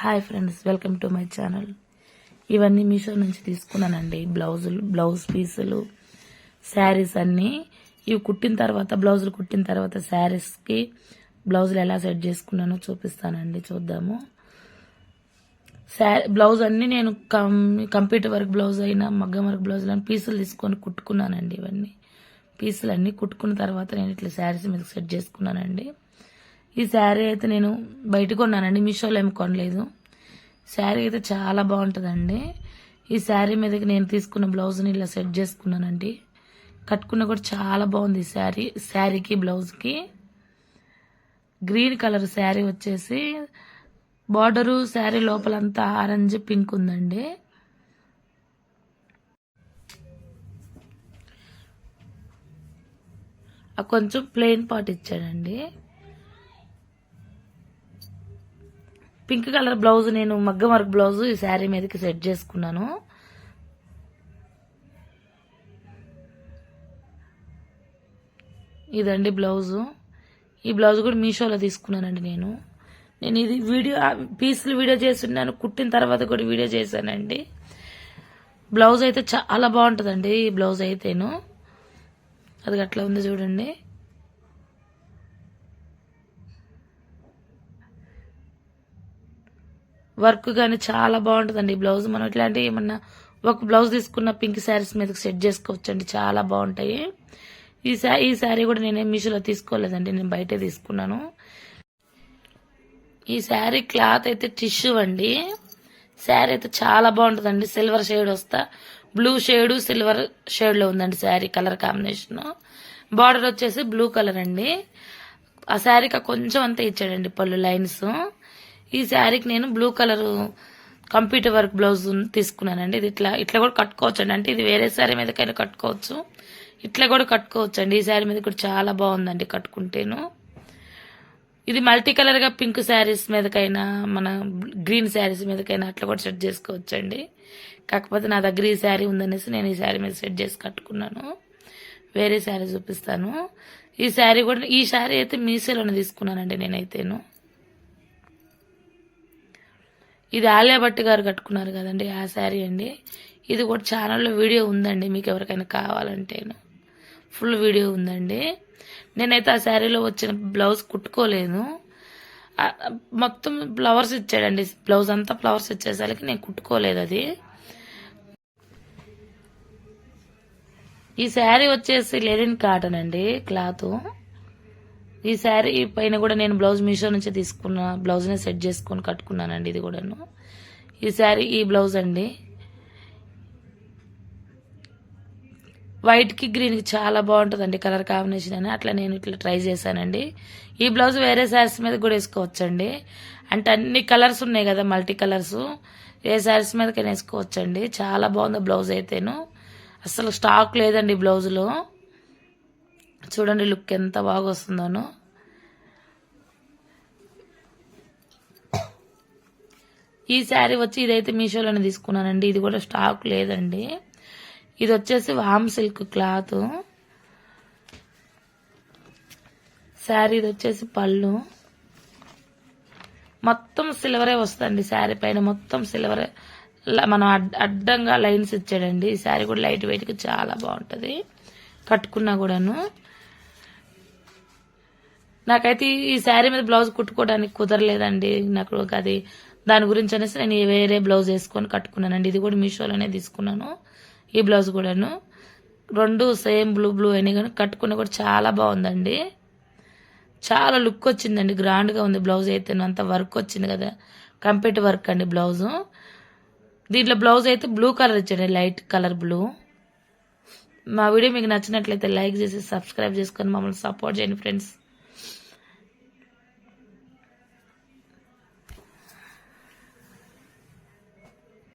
Hi friends welcome to my channel. ఇవన్నీ మీషో నుంచి తీసుకున్నానండి. బ్లౌజులు బ్లౌజ్ పీసులు శారీస్ అన్నీ. ఇవి కుట్టిన తర్వాత బ్లౌజులు కుట్టిన తర్వాత శారీస్కి బ్లౌజులు ఎలా సెట్ చేసుకున్నానో చూపిస్తానండి చూద్దాము. శారీ బ్లౌజ్ అన్నీ నేను కం కంప్యూటర్ వర్క్ బ్లౌజ్ అయినా మగ్గం వర్క్ బ్లౌజులు అయినా పీసులు తీసుకొని కుట్టుకున్నానండి ఇవన్నీ. పీసులు అన్నీ కుట్టుకున్న తర్వాత నేను ఇట్లా శారీస్ మీద సెట్ చేసుకున్నానండి. ఈ శారీ అయితే నేను బయట కొన్నానండి మీషోలో ఏమి కొనలేదు. శారీ అయితే చాలా బాగుంటుందండి. ఈ శారీ మీదకి నేను తీసుకున్న బ్లౌజ్ని ఇలా సెట్ చేసుకున్నానండి. కట్టుకున్న కూడా చాలా బాగుంది ఈ శారీ శారీకి బ్లౌజ్కి. గ్రీన్ కలర్ శారీ వచ్చేసి బార్డరు శారీ లోపలంతా ఆరెంజ్ పింక్ ఉందండి. కొంచెం ప్లెయిన్ పార్ట్ ఇచ్చాడండి. పింక్ కలర్ బ్లౌజ్ నేను మగ్గం వర్క్ బ్లౌజ్ ఈ శారీ మీదకి సెట్ చేసుకున్నాను. ఇదండి బ్లౌజు. ఈ బ్లౌజ్ కూడా మీషోలో తీసుకున్నానండి నేను. నేను ఇది వీడియో పీసులు వీడియో చేస్తున్నాను కుట్టిన తర్వాత కూడా వీడియో చేశానండి. బ్లౌజ్ అయితే చాలా బాగుంటుందండి ఈ బ్లౌజ్ అయితేను. అది అట్లా ఉంది చూడండి. వర్క్ కానీ చాలా బాగుంటుందండి ఈ బ్లౌజ్. మనం ఇట్లాంటి ఏమన్నా ఒక బ్లౌజ్ తీసుకున్న పింక్ శారీస్ మీదకి సెట్ చేసుకోవచ్చండి. చాలా బాగుంటాయి. ఈ శా ఈ శారీ కూడా నేనేం మీషోలో తీసుకోలేదండి. నేను బయటే తీసుకున్నాను. ఈ శారీ క్లాత్ అయితే టిష్యూ అండి. శారీ అయితే చాలా బాగుంటుందండి. సిల్వర్ షేడ్ వస్తా. బ్లూ షేడ్ సిల్వర్ షేడ్లో ఉందండి శారీ కలర్ కాంబినేషన్. బార్డర్ వచ్చేసి బ్లూ కలర్ అండి. ఆ శారీకి కొంచెం అంతా ఇచ్చాడండి పళ్ళు లైన్స్. ఈ శారీకి నేను blue colour computer work blouse తీసుకున్నానండి. ఇది ఇట్లా ఇట్లా కూడా కట్టుకోవచ్చు అండి అంటే ఇది వేరే శారీ మీదకైనా కట్టుకోవచ్చు. ఇట్లా కూడా కట్టుకోవచ్చు అండి ఈ శారీ మీద కూడా చాలా బాగుందండి కట్టుకుంటేను. ఇది మల్టీ కలర్గా పింక్ శారీస్ మీదకైనా మన గ్రీన్ శారీస్ మీదకైనా అట్లా కూడా సెట్ చేసుకోవచ్చు అండి కాకపోతే నా దగ్గర ఈ శారీ ఉందనేసి నేను ఈ శారీ మీద సెట్ చేసి కట్టుకున్నాను. వేరే శారీ చూపిస్తాను. ఈ శారీ కూడా ఈ శారీ అయితే మీసేలోనే తీసుకున్నానండి నేనైతేను. ఇది ఆలియా భట్ గారు కట్టుకున్నారు కదండి ఆ శారీ అండి. ఇది కూడా ఛానల్లో వీడియో ఉందండి మీకు ఎవరికైనా కావాలంటేను. ఫుల్ వీడియో ఉందండి. నేనైతే ఆ శారీలో వచ్చిన బ్లౌజ్ కుట్టుకోలేను. మొత్తం ఫ్లవర్స్ ఇచ్చాడండి బ్లౌజ్ అంతా ఫ్లవర్స్ ఇచ్చేసరికి నేను కుట్టుకోలేదు అది. ఈ శారీ వచ్చేసి లెనిన్ కాటన్ అండి క్లాత్. ఈ శారీ పైన కూడా నేను బ్లౌజ్ మీషో నుంచి తీసుకున్న బ్లౌజ్ని సెట్ చేసుకొని కట్టుకున్నానండి ఇది కూడాను. ఈ శారీ ఈ బ్లౌజ్ అండి. వైట్కి గ్రీన్కి చాలా బాగుంటుందండి కలర్ కాంబినేషన్ అని. అట్లా నేను ఇట్లా ట్రై చేశానండి. ఈ బ్లౌజ్ వేరే శారీస్ మీద కూడా వేసుకోవచ్చండి. అంటే అన్ని కలర్స్ ఉన్నాయి కదా మల్టీ కలర్స్ ఏ శారీస్ మీదకైనా వేసుకోవచ్చండి. చాలా బాగుంది బ్లౌజ్ అయితేను. అసలు స్టాక్ లేదండి బ్లౌజ్లో. చూడండి లుక్ ఎంత బాగా వస్తుందోను ఈ శారీ వచ్చి ఇదైతే మీషోలోనే తీసుకున్నానండి. ఇది కూడా స్టాక్ లేదండి. ఇది వచ్చేసి వామ్ సిల్క్ క్లాత్. శారీ ఇది వచ్చేసి పళ్ళు. మొత్తం సిల్వరే వస్తుంది శారీ పైన. మొత్తం సిల్వరే. మనం అడ్డంగా లైన్స్ ఇచ్చాడండి. ఈ శారీ కూడా లైట్ వెయిట్కి చాలా బాగుంటుంది. కట్టుకున్నా కూడాను. నాకైతే ఈ- శారీ మీద బ్లౌజ్ కుట్టుకోవడానికి కుదరలేదండి. నాకు అది దాని గురించి అనేసి నేను వేరే బ్లౌజ్ వేసుకొని కట్టుకున్నానండి. ఇది కూడా మీషోలోనే తీసుకున్నాను. ఈ బ్లౌజ్ కూడాను. రెండు సేమ్ బ్లూ బ్లూ అయినాయి కానీ కట్టుకున్న కూడా చాలా బాగుందండి. చాలా లుక్ వచ్చిందండి. గ్రాండ్గా ఉంది బ్లౌజ్ అయితే. అంత వర్క్ వచ్చింది కదా. కంప్లీట్ వర్క్ అండి బ్లౌజు. దీంట్లో బ్లౌజ్ అయితే బ్లూ కలర్ ఇచ్చాడు. Light colour blue. మా వీడియో మీకు నచ్చినట్లయితే లైక్ చేసి సబ్స్క్రైబ్ చేసుకొని మమ్మల్ని సపోర్ట్ చేయండి ఫ్రెండ్స్.